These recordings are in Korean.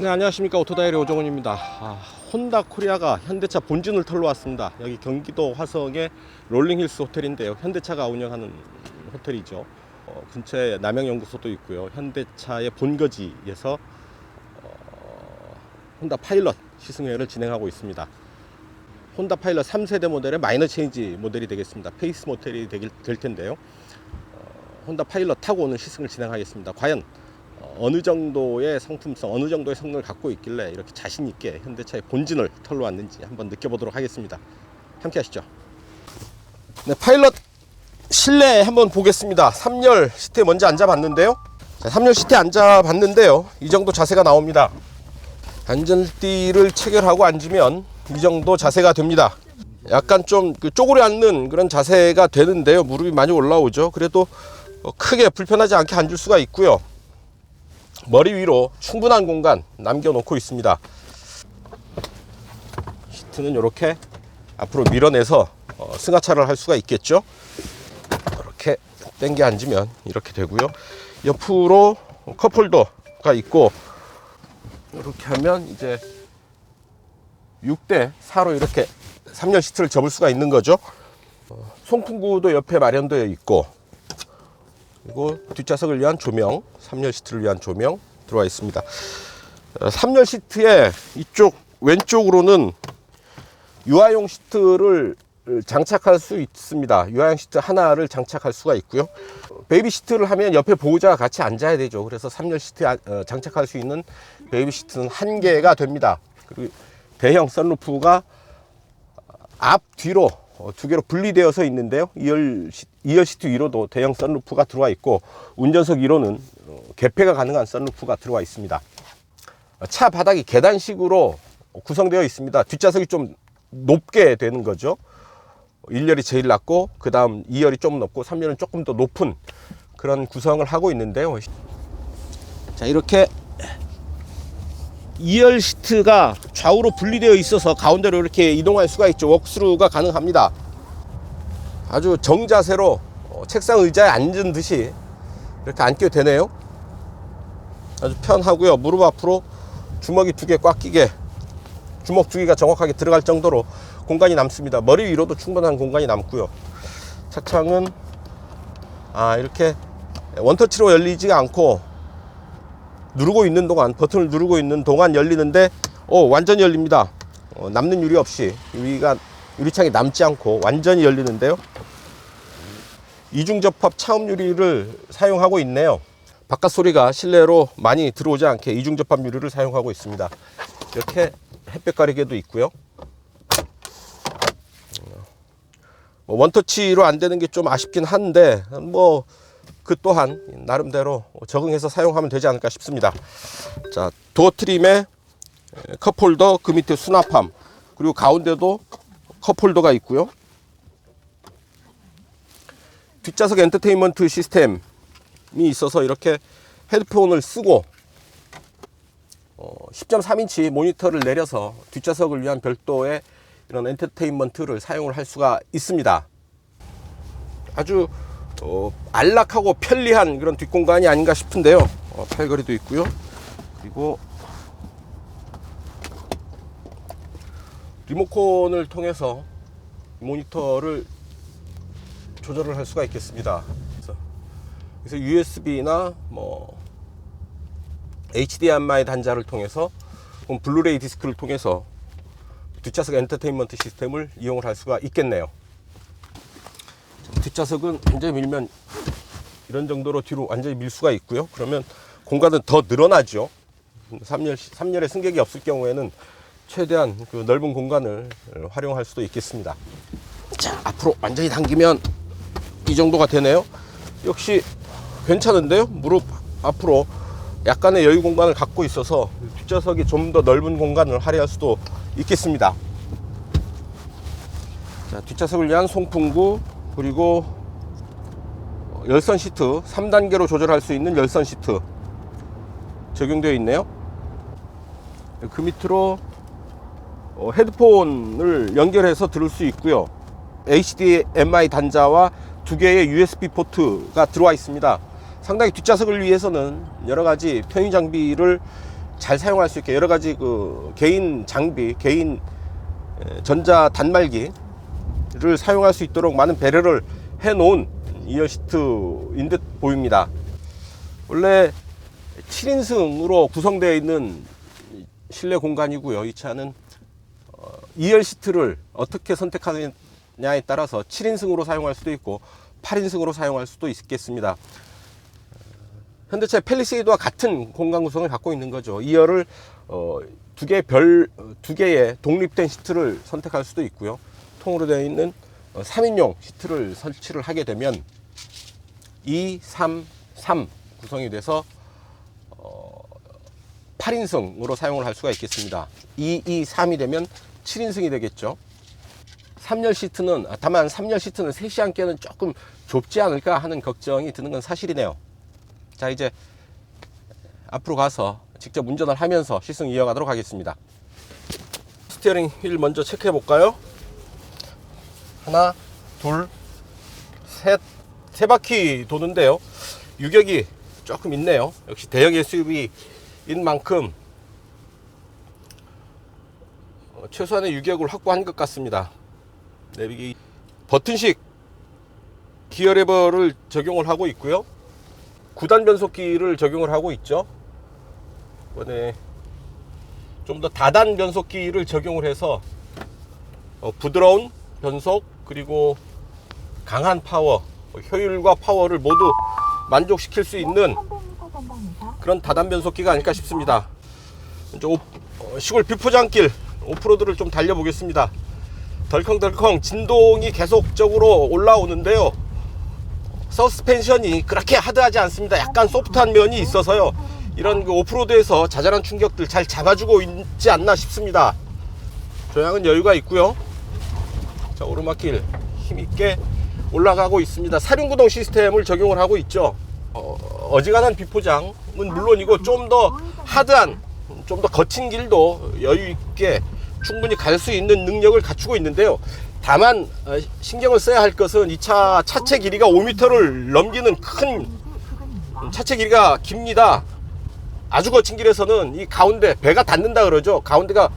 네 안녕하십니까. 오토다이리 오정훈입니다. 아, 혼다 코리아가 현대차 본진을 털러 왔습니다. 여기 경기도 화성의 롤링힐스 호텔인데요. 현대차가 운영하는 호텔이죠. 어, 근처에 남양연구소도 있고요. 현대차의 본거지에서 어, 혼다 파일럿 시승회를 진행하고 있습니다. 혼다 파일럿 3세대 모델의 마이너 체인지 모델이 되겠습니다. 페이스 모델이 되길, 될 텐데요. 어, 혼다 파일럿 타고 오는 시승을 진행하겠습니다. 과연 어, 어느 정도의 상품성, 어느 정도의 성능을 갖고 있길래 이렇게 자신 있게 현대차의 본진을 털러 왔는지 한번 느껴보도록 하겠습니다. 함께 하시죠. 네, 파일럿 실내 한번 보겠습니다. 3열 시트에 먼저 앉아봤는데요. 자, 3열 시트에 앉아봤는데요. 이 정도 자세가 나옵니다. 안전띠를 체결하고 앉으면 이 정도 자세가 됩니다. 약간 좀그 쪼그려 앉는 그런 자세가 되는데요. 무릎이 많이 올라오죠. 그래도 어, 크게 불편하지 않게 앉을 수가 있고요. 머리 위로 충분한 공간 남겨놓고 있습니다. 시트는 이렇게 앞으로 밀어내서 어, 승하차를 할 수가 있겠죠. 이렇게 당겨 앉으면 이렇게 되고요. 옆으로 컵홀더가 있고 이렇게 하면 이제 6대 4로 이렇게 3열 시트를 접을 수가 있는 거죠. 어, 송풍구도 옆에 마련되어 있고 그리고 뒷좌석을 위한 조명, 3열 시트를 위한 조명 들어와 있습니다. 3열 시트에 이쪽 왼쪽으로는 유아용 시트를 장착할 수 있습니다. 유아용 시트 하나를 장착할 수가 있고요. 베이비 시트를 하면 옆에 보호자가 같이 앉아야 되죠. 그래서 3열 시트에 아- 어, 장착할 수 있는 베이비 시트는 한 개가 됩니다. 그리고 대형 썬루프가 앞 뒤로 어, 두 개로 분리되어서 있는데요. 2열, 시, 2열 시트 위로도 대형 썬루프가 들어와 있고 운전석 위로는 어, 개폐가 가능한 썬루프가 들어와 있습니다. 어, 차 바닥이 계단식으로 구성되어 있습니다. 뒷좌석이 좀 높게 되는 거죠. 1열이 제일 낮고 그 다음 2열이 좀 높고 3열은 조금 더 높은 그런 구성을 하고 있는데요. 자 이렇게 2열 시트가 좌우로 분리되어 있어서 가운데로 이렇게 이동할 수가 있죠. 웍스루가 가능합니다. 아주 정자세로 어, 책상 의자에 앉은 듯이 이렇게 앉게 되네요. 아주 편하고요. 무릎 앞으로 주먹이 두 개 꽉 끼게 주먹 두 개가 정확하게 들어갈 정도로 공간이 남습니다. 머리 위로도 충분한 공간이 남고요. 차창은 아 이렇게 원터치로 열리지가 않고 누르고 있는 동안 버튼을 누르고 있는 동안 열리는데 어, 완전히 열립니다. 어, 남는 유리 없이 유리가 유리창이 남지 않고 완전히 열리는데요. 이중 접합 차음 유리를 사용하고 있네요. 바깥 소리가 실내로 많이 들어오지 않게 이중 접합 유리를 사용하고 있습니다. 이렇게 햇볕 가리개도 있고요. 뭐 원터치로 안 되는 게 좀 아쉽긴 한데 뭐 그 또한 나름대로 적응해서 사용하면 되지 않을까 싶습니다. 자, 도어 트림에 컵홀더, 그 밑에 수납함, 그리고 가운데도 컵홀더가 있고요. 뒷좌석 엔터테인먼트 시스템이 있어서 이렇게 헤드폰을 쓰고 어, 10.3인치 모니터를 내려서 뒷좌석을 위한 별도의 이런 엔터테인먼트를 사용을 할 수가 있습니다. 아주 어, 안락하고 편리한 그런 뒷공간이 아닌가 싶은데요. 어, 팔걸이도 있고요. 그리고 리모컨을 통해서 모니터를 조절을 할 수가 있겠습니다. 그래서, 그래서 USB나 뭐 HDMI 단자를 통해서 블루레이 디스크를 통해서 뒷좌석 엔터테인먼트 시스템을 이용을 할 수가 있겠네요. 뒷좌석은 이제 밀면 이런 정도로 뒤로 완전히 밀 수가 있고요. 그러면 공간은 더 늘어나죠. 3열, 3열에 승객이 없을 경우에는 최대한 그 넓은 공간을 활용할 수도 있겠습니다. 자, 앞으로 완전히 당기면 이 정도가 되네요. 역시 괜찮은데요? 무릎 앞으로 약간의 여유 공간을 갖고 있어서 뒷좌석이 좀 더 넓은 공간을 할애할 수도 있겠습니다. 자, 뒷좌석을 위한 송풍구 그리고 열선 시트 3단계로 조절할 수 있는 열선 시트 적용되어 있네요. 그 밑으로 어, 헤드폰을 연결해서 들을 수 있고요. HDMI 단자와 두 개의 USB 포트가 들어와 있습니다. 상당히 뒷좌석을 위해서는 여러 가지 편의 장비를 잘 사용할 수 있게 여러 가지 그 개인 장비, 개인 에, 전자 단말기 를 사용할 수 있도록 많은 배려를 해 놓은 2열 시트인 듯 보입니다. 원래 7인승으로 구성되어 있는 실내 공간이고요. 이 차는 2열 시트를 어떻게 선택하느냐에 따라서 7인승으로 사용할 수도 있고 8인승으로 사용할 수도 있겠습니다. 현대차 펠리세이드와 같은 공간 구성을 갖고 있는 거죠. 2열을 어, 두개 별, 어, 두 개의 독립된 시트를 선택할 수도 있고요. 통으로 되어 있는 어, 3인용 시트를 설치를 하게 되면 2, 3, 3 구성이 돼서 8인승으로 사용을 할 수가 있겠습니다. 2, 2, 3이 되면 7인승이 되겠죠. 3열 시트는 아, 다만 3열 시트는 3시 앉기에는 조금 좁지 않을까 하는 걱정이 드는 건 사실이네요. 자 이제 앞으로 가서 직접 운전을 하면서 시승 이어가도록 하겠습니다. 스티어링 휠 먼저 체크해 볼까요? 하나, 둘, 셋, 세 바퀴 도는데요. 유격이 조금 있네요. 역시 대형 SUV인 만큼 어, 최소한의 유격을 확보한 것 같습니다. 내비게 버튼식 기어 레버를 적용을 하고 있고요. 9단 변속기를 적용을 하고 있죠. 이번에 좀 더 다단 변속기를 적용을 해서 어, 부드러운 변속 그리고 강한 파워, 어, 효율과 파워를 모두 만족시킬 수 있는 그런 다단 변속기가 아닐까 싶습니다. 어, 시골 비포장길 오프로드를 좀 달려보겠습니다. 덜컹덜컹 진동이 계속적으로 올라오는데요. 서스펜션이 그렇게 하드하지 않습니다. 약간 소프트한 면이 있어서요. 이런 그 오프로드에서 자잘한 충격들 잘 잡아주고 있지 않나 싶습니다. 조향은 여유가 있고요. 자 오르막길 힘있게 올라가고 있습니다. 사륜구동 시스템을 적용을 하고 있죠. 어, 어지간한 비포장은 물론이고 좀 더 하드한, 좀 더 거친 길도 여유 있게 충분히 갈 수 있는 능력을 갖추고 있는데요. 다만 어, 신경을 써야 할 것은 이 차 차체 길이가 5m를 넘기는 큰 차체 길이가 깁니다. 아주 거친 길에서는 이 가운데 배가 닿는다 그러죠. 가운데가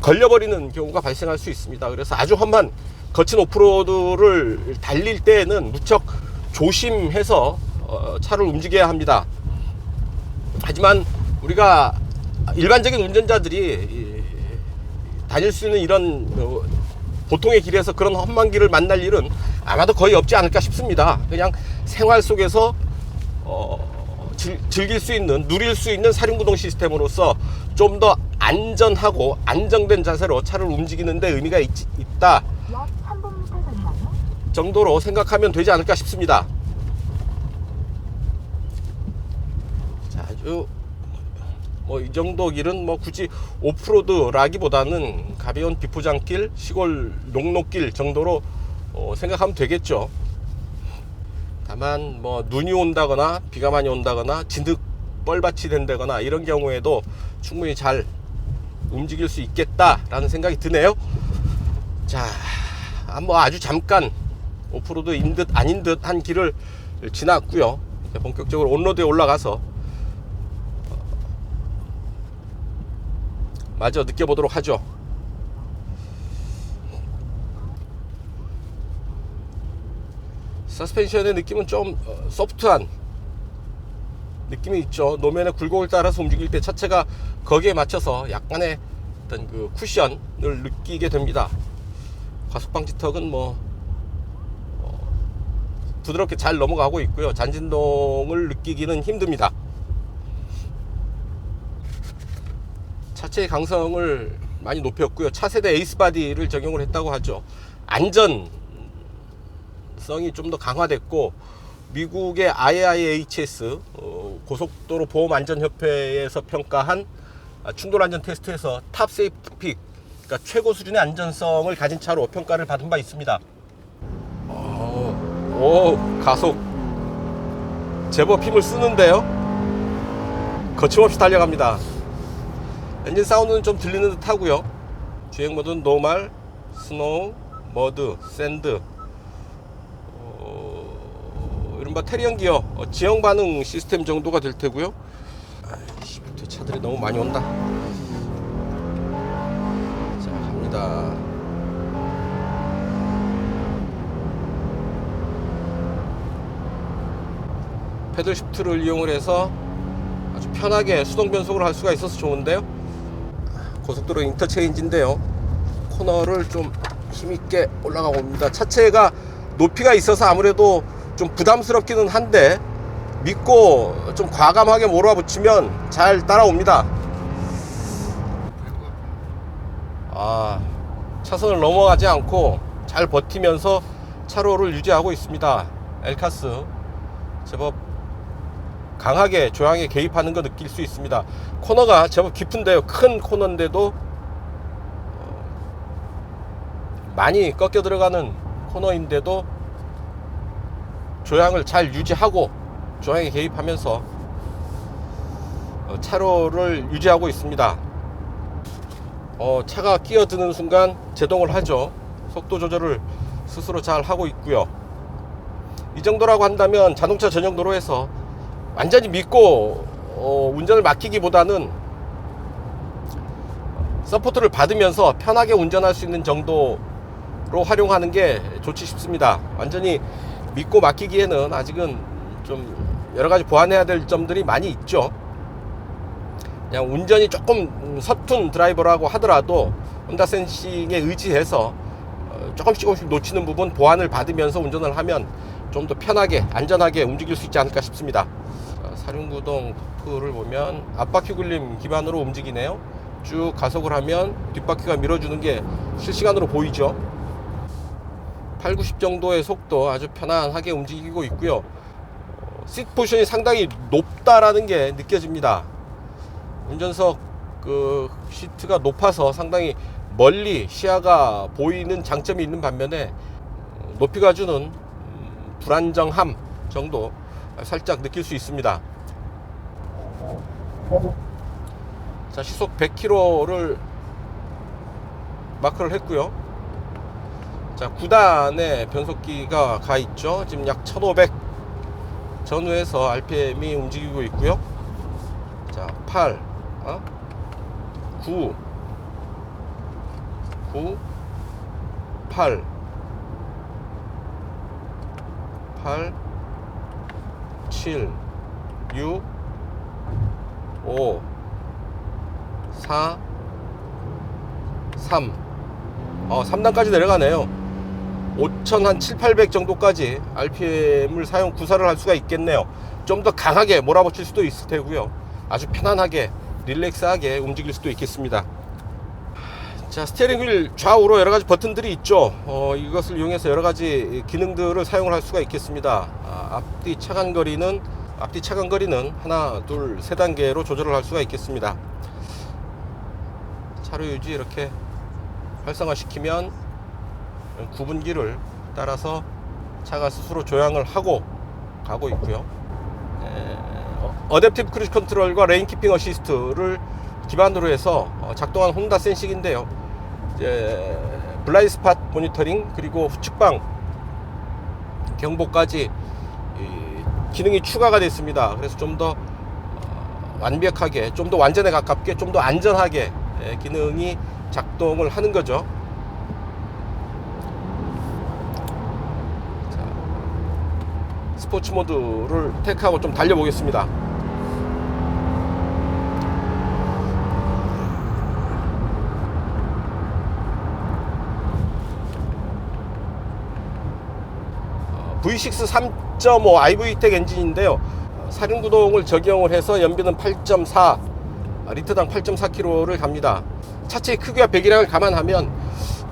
걸려버리는 경우가 발생할 수 있습니다. 그래서 아주 험한 거친 오프로드를 달릴 때에는 무척 조심해서 어, 차를 움직여야 합니다. 하지만 우리가 일반적인 운전자들이 이, 다닐 수 있는 이런 어, 보통의 길에서 그런 험한 길을 만날 일은 아마도 거의 없지 않을까 싶습니다. 그냥 생활 속에서 어, 즐, 즐길 수 있는 누릴 수 있는 사륜구동 시스템으로서 좀 더 안전하고 안정된 자세로 차를 움직이는데 의미가 있, 있다 약 300m 전방에 정도로 생각하면 되지 않을까 싶습니다. 자, 아주 뭐 이 정도 길은 뭐 굳이 오프로드라기보다는 가벼운 비포장길, 시골 농로길 정도로 어, 생각하면 되겠죠. 다만 뭐 눈이 온다거나 비가 많이 온다거나 진흙 뻘밭이 된다거나 이런 경우에도 충분히 잘 움직일 수 있겠다라는 생각이 드네요. 자, 아, 뭐 아주 잠깐 오프로드인 듯 아닌 듯 한 길을 지났고요. 본격적으로 온로드에 올라가서 어, 마저 느껴보도록 하죠. 서스펜션의 느낌은 좀 어, 소프트한 느낌이 있죠. 노면의 굴곡을 따라서 움직일 때 차체가 거기에 맞춰서 약간의 어떤 그 쿠션을 느끼게 됩니다. 과속 방지 턱은 뭐 어, 부드럽게 잘 넘어가고 있고요. 잔진동을 느끼기는 힘듭니다. 차체의 강성을 많이 높였고요. 차세대 에이스 바디를 적용을 했다고 하죠. 안전성이 좀 더 강화됐고 미국의 IIHS 어, 고속도로 보험 안전협회에서 평가한 아, 충돌 안전 테스트에서 탑 세이프 픽 그러니까 최고 수준의 안전성을 가진 차로 평가를 받은 바 있습니다. 어, 오 가속 제법 힘을 쓰는데요. 거침없이 달려갑니다. 엔진 사운드는 좀 들리는 듯 하고요. 주행 모드는 노말, 스노우, 머드, 샌드. 어, 이른바 테리언 기어 어, 지형 반응 시스템 정도가 될 테고요. 아이씨, 차들이 너무 많이 온다. 자, 갑니다. 패들 시프트를 이용을 해서 아주 편하게 수동 변속을 할 수가 있어서 좋은데요. 고속도로 인터체인지인데요. 코너를 좀 힘있게 올라가고 옵니다. 차체가 높이가 있어서 아무래도 좀 부담스럽기는 한데 믿고 좀 과감하게 몰아붙이면 잘 따라옵니다. 아, 차선을 넘어가지 않고 잘 버티면서 차로를 유지하고 있습니다. 엘카스 제법 강하게 조향에 개입하는 거 느낄 수 있습니다. 코너가 제법 깊은데요. 큰 코너인데도 어, 많이 꺾여 들어가는 코너인데도 조향을 잘 유지하고 조향에 개입하면서 어, 차로를 유지하고 있습니다. 어, 차가 끼어드는 순간 제동을 하죠. 속도 조절을 스스로 잘 하고 있고요. 이 정도라고 한다면 자동차 전용 도로에서 완전히 믿고 어, 운전을 맡기기보다는 서포트를 받으면서 편하게 운전할 수 있는 정도로 활용하는 게 좋지 싶습니다. 완전히 믿고 맡기기에는 아직은 좀 여러 가지 보완해야 될 점들이 많이 있죠. 그냥 운전이 조금 서툰 드라이버라고 하더라도 혼다 센싱에 의지해서 어, 조금씩 조금씩 놓치는 부분 보완을 받으면서 운전을 하면 좀 더 편하게 안전하게 움직일 수 있지 않을까 싶습니다. 자, 사륜구동 토크를 보면 앞바퀴 굴림 기반으로 움직이네요. 쭉 가속을 하면 뒷바퀴가 밀어주는 게 실시간으로 보이죠. 8, 90 정도의 속도 아주 편안하게 움직이고 있고요. 어, 시트 포션이 상당히 높다라는 게 느껴집니다. 운전석 그 시트가 높아서 상당히 멀리 시야가 보이는 장점이 있는 반면에 어, 높이가 주는 음, 불안정함 정도 살짝 느낄 수 있습니다. 자 시속 100km를 마크를 했고요. 자 9단에 변속기가 가 있죠. 지금 약 1500 전후에서 RPM이 움직이고 있고요. 자 8, 어? 9, 9, 8, 8, 7, 6, 5, 4, 3. 어, 3단까지 내려가네요. 5천 한 7, 800 정도까지 RPM을 사용 구사를 할 수가 있겠네요. 좀 더 강하게 몰아붙일 수도 있을 테고요. 아주 편안하게 릴렉스하게 움직일 수도 있겠습니다. 자 스티어링 휠 좌우로 여러 가지 버튼들이 있죠. 어, 이것을 이용해서 여러 가지 기능들을 사용을 할 수가 있겠습니다. 아, 앞뒤 차간 거리는 앞뒤 차간 거리는 하나, 둘, 세 단계로 조절을 할 수가 있겠습니다. 차로 유지 이렇게 활성화시키면 구분기를 따라서 차가 스스로 조향을 하고 가고 있고요. 에, 어, 어댑티브 크루즈 컨트롤과 레인 키핑 어시스트를 기반으로 해서 어, 작동한 혼다 센식인데요. 이제 블라인드 스팟 모니터링 그리고 후측방 경보까지 이 기능이 추가가 됐습니다. 그래서 좀 더 완벽하게, 좀 더 완전에 가깝게, 좀 더 안전하게 예, 기능이 작동을 하는 거죠. 자, 스포츠 모드를 택하고 좀 달려보겠습니다. V6 3.5 iVTEC 엔진인데요. 사륜구동을 적용을 해서 연비는 8.4, 리터당 8.4km를 갑니다. 차체의 크기와 배기량을 감안하면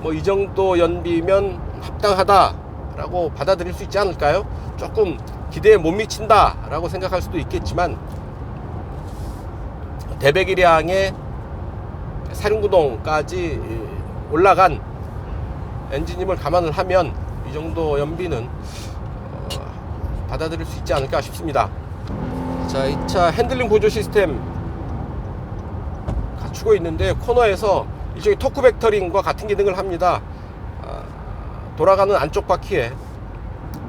뭐 이 정도 연비면 합당하다라고 받아들일 수 있지 않을까요? 조금 기대에 못 미친다라고 생각할 수도 있겠지만 대배기량의 사륜구동까지 올라간 엔진임을 감안을 하면 이 정도 연비는 어, 받아들일 수 있지 않을까 싶습니다. 자, 이 차 핸들링 보조 시스템 갖추고 있는데 코너에서 이쪽에 토크 벡터링과 같은 기능을 합니다. 아, 돌아가는 안쪽 바퀴에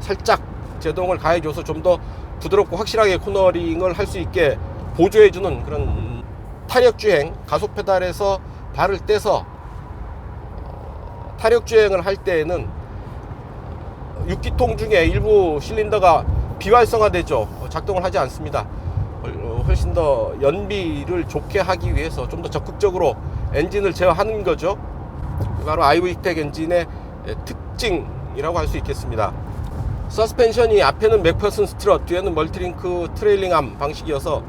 살짝 제동을 가해줘서 좀 더 부드럽고 확실하게 코너링을 할 수 있게 보조해주는 그런 탄력 주행 가속 페달에서 발을 떼서 어, 탄력 주행을 할 때에는 6기통 중에 일부 실린더가 비활성화되죠. 어, 작동을 하지 않습니다. 훨- 어, 훨씬 더 연비를 좋게 하기 위해서 좀 더 적극적으로 엔진을 제어하는 거죠. 바로 아이브이텍 엔진의 예, 특징이라고 할 수 있겠습니다. 서스펜션이 앞에는 맥퍼슨 스트럿, 뒤에는 멀티링크 트레일링 암 방식이어서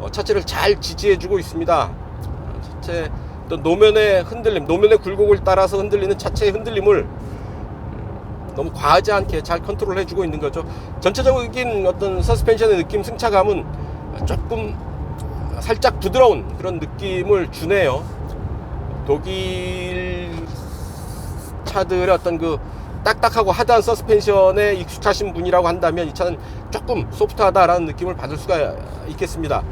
어, 차체를 잘 지지해주고 있습니다. 어, 차체 또 노면의 흔들림, 노면의 굴곡을 따라서 흔들리는 차체의 흔들림을 너무 과하지 않게 잘 컨트롤 해주고 있는 거죠. 전체적인 어떤 서스펜션의 느낌, 승차감은 조금 살짝 부드러운 그런 느낌을 주네요. 독일 차들의 어떤 그 딱딱하고 하드한 서스펜션에 익숙하신 분이라고 한다면 이 차는 조금 소프트하다라는 느낌을 받을 수가 있겠습니다.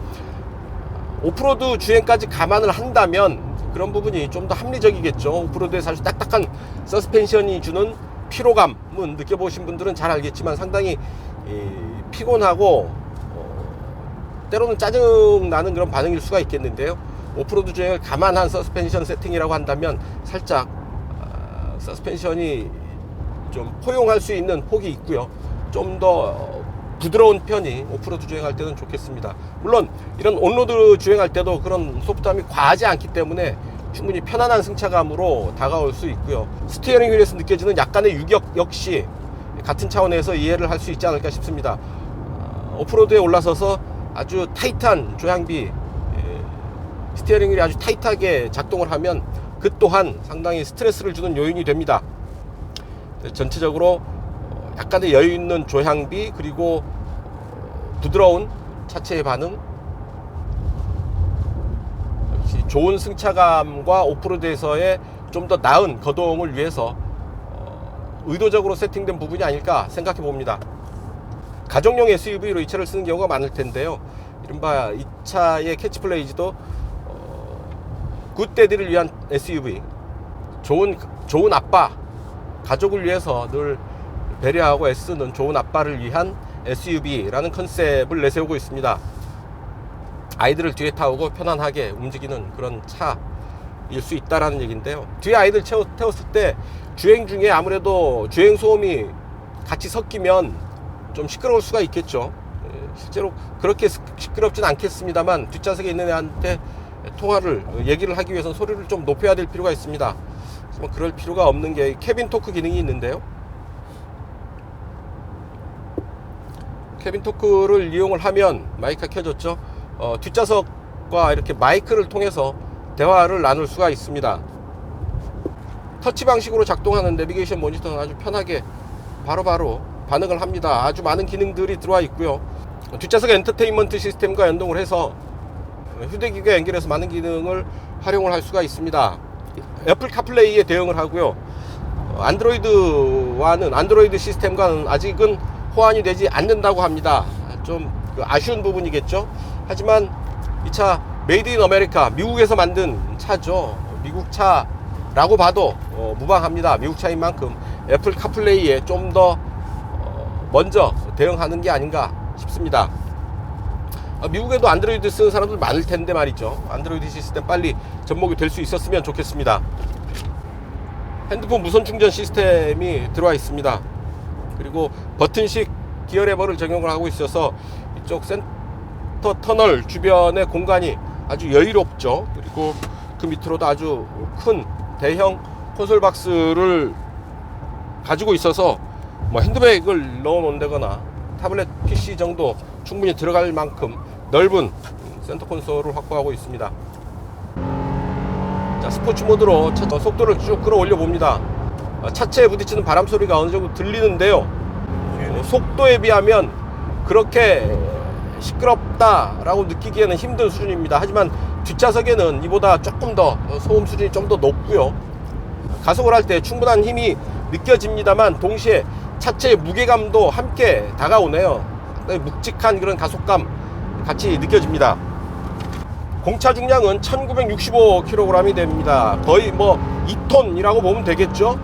오프로드 주행까지 감안을 한다면 그런 부분이 좀 더 합리적이겠죠. 오프로드에 사실 딱딱한 서스펜션이 주는 피로감은 느껴보신 분들은 잘 알겠지만 상당히 이, 피곤하고 어, 때로는 짜증 나는 그런 반응일 수가 있겠는데요. 오프로드 주행을 감안한 서스펜션 세팅이라고 한다면 살짝 아, 서스펜션이 좀 포용할 수 있는 폭이 있고요. 좀 더 부드러운 편이 오프로드 주행할 때는 좋겠습니다. 물론 이런 온로드 주행할 때도 그런 소프트함이 과하지 않기 때문에 충분히 편안한 승차감으로 다가올 수 있고요. 스티어링 휠에서 느껴지는 약간의 유격 역시 같은 차원에서 이해를 할 수 있지 않을까 싶습니다. 어, 오프로드에 올라서서 아주 타이트한 조향비 예, 스티어링 휠이 아주 타이트하게 작동을 하면 그 또한 상당히 스트레스를 주는 요인이 됩니다. 전체적으로 어, 약간의 여유 있는 조향비 그리고 어, 부드러운 차체의 반응 좋은 승차감과 오프로드에서의 좀 더 나은 거동을 위해서 어, 의도적으로 세팅된 부분이 아닐까 생각해 봅니다. 가정용 SUV로 이 차를 쓰는 경우가 많을 텐데요. 이른바 이 차의 캐치플레이즈도 어, 굿데디를 위한 SUV, 좋은 좋은 아빠, 가족을 위해서 늘 배려하고 애쓰는 좋은 아빠를 위한 SUV라는 컨셉을 내세우고 있습니다. 아이들을 뒤에 타고 편안하게 움직이는 그런 차일 수 있다라는 얘기인데요. 뒤에 아이들 채워, 태웠을 때 주행 중에 아무래도 주행 소음이 같이 섞이면 좀 시끄러울 수가 있겠죠. 예, 실제로 그렇게 시- 시끄럽진 않겠습니다만 뒷좌석에 있는 애한테 통화를 얘기를 하기 위해서는 소리를 좀 높여야 될 필요가 있습니다. 그럴 필요가 없는 게 캐빈 토크 기능이 있는데요. 캐빈 토크를 이용을 하면 마이크가 켜졌죠. 어, 뒷좌석과 이렇게 마이크를 통해서 대화를 나눌 수가 있습니다. 터치 방식으로 작동하는 내비게이션 모니터는 아주 편하게 바로바로 반응을 합니다. 아주 많은 기능들이 들어와 있고요. 뒷좌석 엔터테인먼트 시스템과 연동을 해서 휴대기기에 연결해서 많은 기능을 활용을 할 수가 있습니다. 애플 카플레이에 대응을 하고요. 어, 안드로이드와는 안드로이드 시스템과는 아직은 호환이 되지 않는다고 합니다. 좀그 아쉬운 부분이겠죠. 하지만 이 차 메이드 인 아메리카 미국에서 만든 차죠. 미국 차라고 봐도 어, 무방합니다. 미국 차인 만큼 애플 카플레이에 좀더 어, 먼저 대응하는 게 아닌가 싶습니다. 아, 미국에도 안드로이드 쓰는 사람들 많을 텐데 말이죠. 안드로이드 시스템 빨리 접목이 될 수 있었으면 좋겠습니다. 핸드폰 무선 충전 시스템이 들어와 있습니다. 그리고 버튼식 기어 레버를 적용을 하고 있어서 이쪽 센 터 터널 주변의 공간이 아주 여유롭죠. 그리고 그 밑으로도 아주 큰 대형 콘솔 박스를 가지고 있어서 뭐 핸드백을 넣어 놓는다거나 타블렛 PC 정도 충분히 들어갈 만큼 넓은 센터 콘솔을 확보하고 있습니다. 자, 스포츠 모드로 차 속도를 쭉 끌어올려 봅니다. 어, 차체에 부딪히는 바람 소리가 어느 정도 들리는데요. 어, 속도에 비하면 그렇게 시끄럽다라고 느끼기에는 힘든 수준입니다. 하지만 뒷좌석에는 이보다 조금 더 소음 수준이 좀 더 높고요. 가속을 할 때 충분한 힘이 느껴집니다만 동시에 차체의 무게감도 함께 다가오네요. 상당히 묵직한 그런 가속감 같이 느껴집니다. 공차 중량은 1965kg이 됩니다. 거의 뭐 2톤이라고 보면 되겠죠.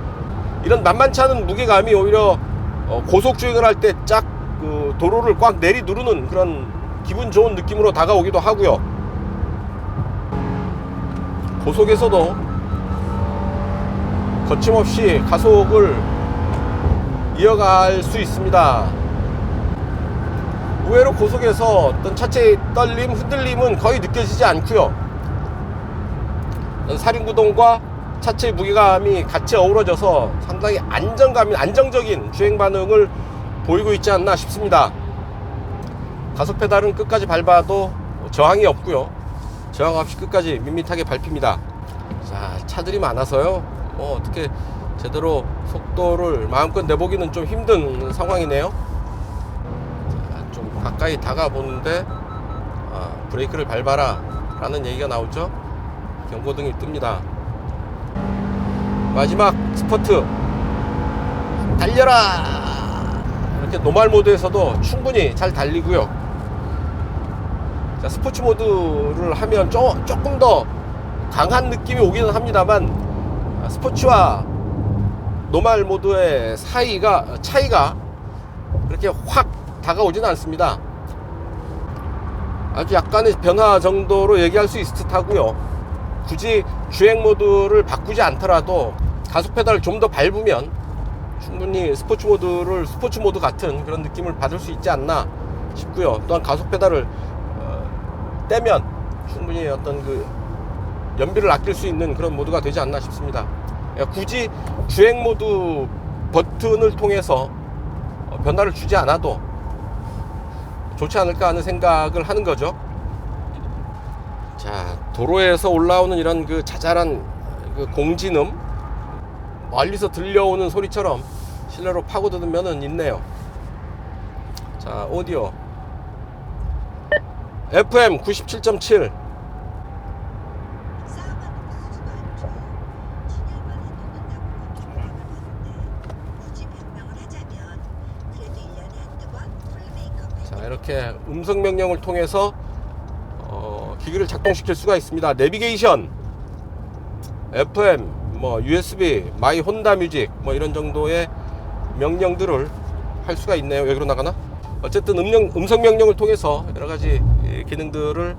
이런 만만치 않은 무게감이 오히려 어, 고속 주행을 할때쫙 그 도로를 꽉 내리 누르는 그런 기분 좋은 느낌으로 다가오기도 하고요. 고속에서도 거침없이 가속을 이어갈 수 있습니다. 의외로 고속에서 어떤 차체의 떨림, 흔들림은 거의 느껴지지 않고요. 사륜구동과 차체의 무게감이 같이 어우러져서 상당히 안정감이 안정적인 주행 반응을 보이고 있지 않나 싶습니다. 가속 페달은 끝까지 밟아도 저항이 없고요. 저항 없이 끝까지 밋밋하게 밟힙니다. 자, 차들이 많아서요. 뭐 어떻게 제대로 속도를 마음껏 내보기는 좀 힘든 상황이네요. 자, 좀 가까이 다가 보는데 아, 브레이크를 밟아라 라는 얘기가 나오죠. 경고등이 뜹니다. 마지막 스퍼트 달려라 이렇게 노말 모드에서도 충분히 잘 달리고요. 자, 스포츠 모드를 하면 조, 조금 더 강한 느낌이 오기는 합니다만 아, 스포츠와 노말 모드의 사이가 차이가 그렇게 확 다가오지는 않습니다. 아주 약간의 변화 정도로 얘기할 수 있을 듯하고요. 굳이 주행 모드를 바꾸지 않더라도 가속 페달을 좀 더 밟으면 충분히 스포츠 모드를 스포츠 모드 같은 그런 느낌을 받을 수 있지 않나 싶고요. 또한 가속 페달을 어, 떼면 충분히 어떤 그 연비를 아낄 수 있는 그런 모드가 되지 않나 싶습니다. 예, 굳이 주행 모드 버튼을 통해서 어, 변화를 주지 않아도 좋지 않을까 하는 생각을 하는 거죠. 자, 도로에서 올라오는 이런 그 자잘한 그 공진음 멀리서 들려오는 소리처럼 실내로 파고드는 있네요. 자, 오디오 FM 97.7 자, 이렇게 음성 명령을 통해서 어, 기기를 작동시킬 수가 있습니다. 내비게이션, FM, 뭐 USB, 마이 혼다 뮤직 뭐 이런 정도의 명령들을 할 수가 있네요. 여기로 나가나? 어쨌든 음령, 음성 명령을 통해서 여러 가지 이 기능들을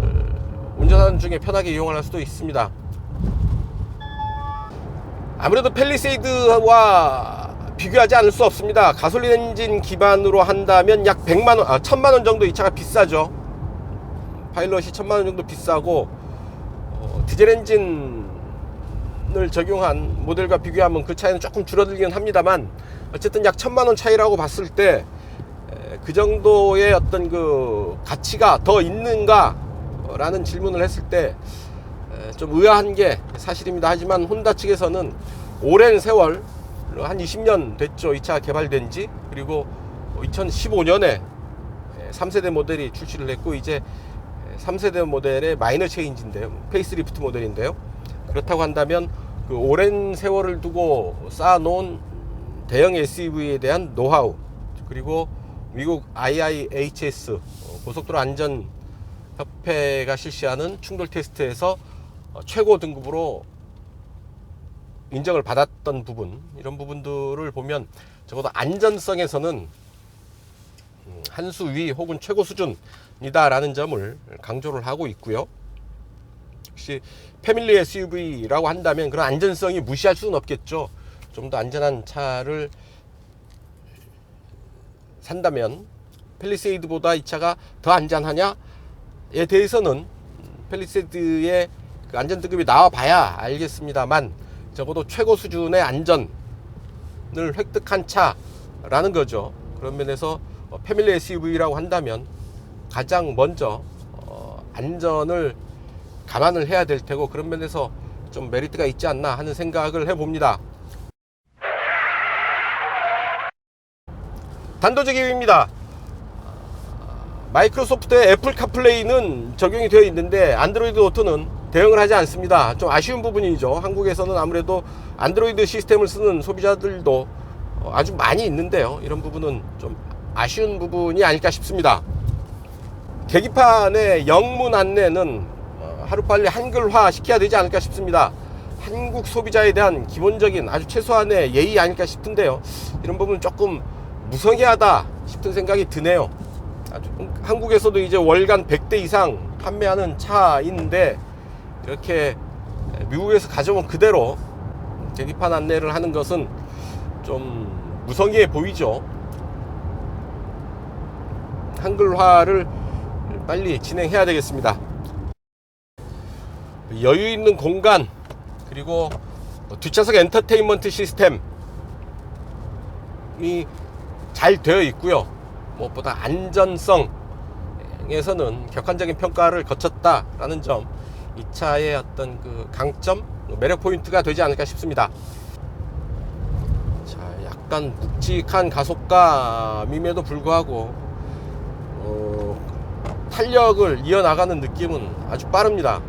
어, 운전하는 중에 편하게 이용할 수도 있습니다. 아무래도 펠리세이드와 비교하지 않을 수 없습니다. 가솔린 엔진 기반으로 한다면 약 100만 원, 아 1000만 원 정도 이 차가 비싸죠. 파일럿이 1000만 원 정도 비싸고 어, 디젤 엔진 을 적용한 모델과 비교하면 그 차이는 조금 줄어들긴 합니다만 어쨌든 약 1000만 원 차이라고 봤을 때 그 정도의 어떤 그 가치가 더 있는가 라는 질문을 했을 때 좀 의아한 게 사실입니다. 하지만 혼다 측에서는 오랜 세월 한 20년 됐죠. 이 차 개발된 지 그리고 2015년에 3세대 모델이 출시를 했고 이제 3세대 모델의 마이너 체인지인데요. 페이스리프트 모델인데요. 그렇다고 한다면 그 오랜 세월을 두고 쌓아놓은 대형 SUV에 대한 노하우 그리고 미국 IIHS 어, 고속도로 안전 협회가 실시하는 충돌 테스트에서 어, 최고 등급으로 인정을 받았던 부분 이런 부분들을 보면 적어도 안전성에서는 음, 한수 위 혹은 최고 수준이다라는 점을 강조를 하고 있고요. 혹시 패밀리 SUV라고 한다면 그런 안전성이 무시할 수는 없겠죠. 좀 더 안전한 차를 산다면 펠리세이드보다 이 차가 더 안전하냐에 대해서는 펠리세이드의 그 안전 등급이 나와 봐야 알겠습니다만 적어도 최고 수준의 안전을 획득한 차라는 거죠. 그런 면에서 어, 패밀리 SUV라고 한다면 가장 먼저 어, 안전을 감안을 해야 될 테고 그런 면에서 좀 메리트가 있지 않나 하는 생각을 해봅니다. 단도직 입입니다. 마이크로소프트의 애플 카플레이는 적용이 되어 있는데 안드로이드 오토는 대응을 하지 않습니다. 좀 아쉬운 부분이죠. 한국에서는 아무래도 안드로이드 시스템을 쓰는 소비자들도 어, 아주 많이 있는데요. 이런 부분은 좀 아쉬운 부분이 아닐까 싶습니다. 계기판의 영문 안내는 어, 하루빨리 한글화 시켜야 되지 않을까 싶습니다. 한국 소비자에 대한 기본적인 아주 최소한의 예의 아닐까 싶은데요. 이런 부분은 조금 무성의하다 싶은 생각이 드네요. 한국에서도 이제 월간 100대 이상 판매하는 차인데 이렇게 미국에서 가져온 그대로 계기판 안내를 하는 것은 좀 무성의해 보이죠. 한글화를 빨리 진행해야 되겠습니다. 여유 있는 공간 그리고 뒷좌석 엔터테인먼트 시스템이 잘 되어 있고요. 무엇보다 안전성에서는 객관적인 평가를 거쳤다라는 점, 이 차의 어떤 그 강점, 매력 포인트가 되지 않을까 싶습니다. 자, 약간 묵직한 가속감임에도 불구하고 어, 탄력을 이어나가는 느낌은 아주 빠릅니다.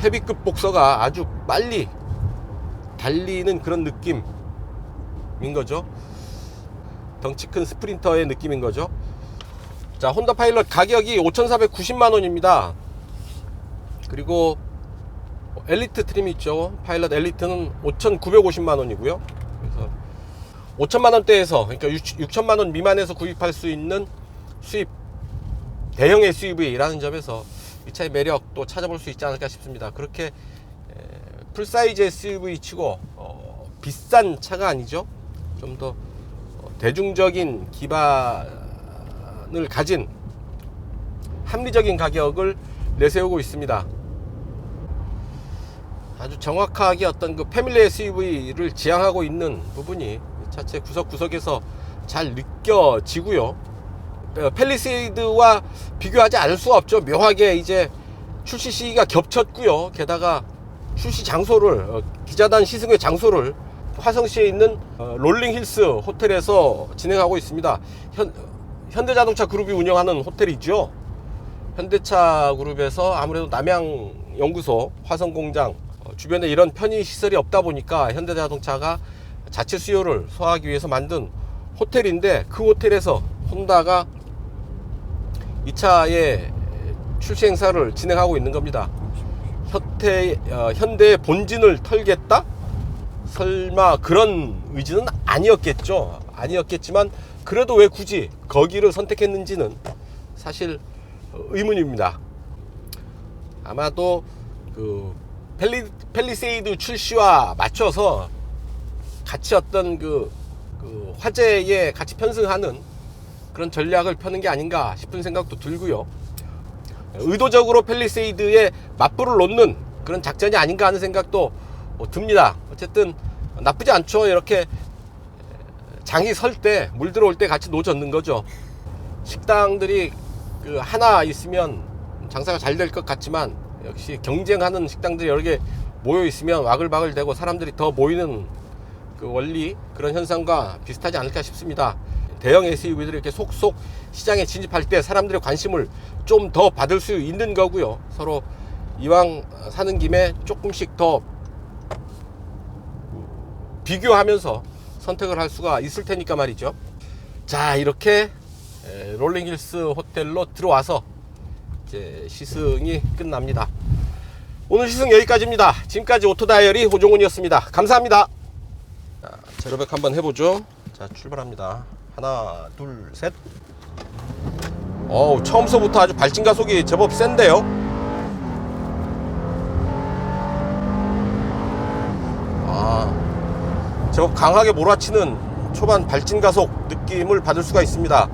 헤비급 복서가 아주 빨리 달리는 그런 느낌인 거죠. 덩치 큰 스프린터의 느낌인 거죠. 자, 혼다 파일럿 가격이 5,490만 원입니다. 그리고 엘리트 트림 있죠. 파일럿 엘리트는 5,950만 원이고요. 그래서 5천만 원대에서 그러니까 6 천만 원 미만에서 구입할 수 있는 수입 대형 SUV라는 점에서 이 차의 매력 또 찾아볼 수 있지 않을까 싶습니다. 그렇게 에, 풀사이즈 SUV 치고 어, 비싼 차가 아니죠. 좀 더 대중적인 기반을 가진 합리적인 가격을 내세우고 있습니다. 아주 정확하게 어떤 그 패밀리 SUV를 지향하고 있는 부분이 차체 구석구석에서 잘 느껴지고요. 어, 펠리세이드와 비교하지 않을 수 없죠. 묘하게 이제 출시 시기가 겹쳤고요. 게다가 출시 장소를 어, 기자단 시승회 장소를 화성시에 있는 어, 롤링힐스 호텔에서 진행하고 있습니다. 현, 현대자동차 그룹이 운영하는 호텔이죠. 현대차 그룹에서 아무래도 남양 연구소, 화성 공장 어, 주변에 이런 편의 시설이 없다 보니까 현대자동차가 자체 수요를 소화하기 위해서 만든 호텔인데 그 호텔에서 혼다가 이 차의 출시 행사를 진행하고 있는 겁니다. 현대 어, 현대의 본진을 털겠다? 설마 그런 의지는 아니었겠죠. 아니었겠지만 그래도 왜 굳이 거기를 선택했는지는 사실 의문입니다. 아마도 그 펠리, 펠리세이드 출시와 맞춰서 같이 어떤 그, 그 화제에 같이 편승하는 그런 전략을 펴는 게 아닌가 싶은 생각도 들고요. 의도적으로 펠리세이드에 맞불을 놓는 그런 작전이 아닌가 하는 생각도 듭니다. 어쨌든 나쁘지 않죠. 이렇게 장이 설 때, 물 들어올 때 같이 놓젓는 거죠. 식당들이 그 하나 있으면 장사가 잘 될 것 같지만 역시 경쟁하는 식당들이 여러 개 모여 있으면 와글와글 되고 사람들이 더 모이는 그 원리 그런 현상과 비슷하지 않을까 싶습니다. 대형 SUV들이 이렇게 속속 시장에 진입할 때 사람들의 관심을 좀 더 받을 수 있는 거고요. 서로 이왕 사는 김에 조금씩 더 비교하면서 선택을 할 수가 있을 테니까 말이죠. 자, 이렇게 에, 롤링힐스 호텔로 들어와서 이제 시승이 끝납니다. 오늘 시승 여기까지입니다. 지금까지 오토다이어리 호종훈이었습니다. 감사합니다. 자, 제로백 한번 해보죠. 자, 출발합니다. 하나, 둘, 셋. 어우, 처음서부터 아주 발진 가속이 제법 센데요. 아, 제법 강하게 몰아치는 초반 발진 가속 느낌을 받을 수가 있습니다.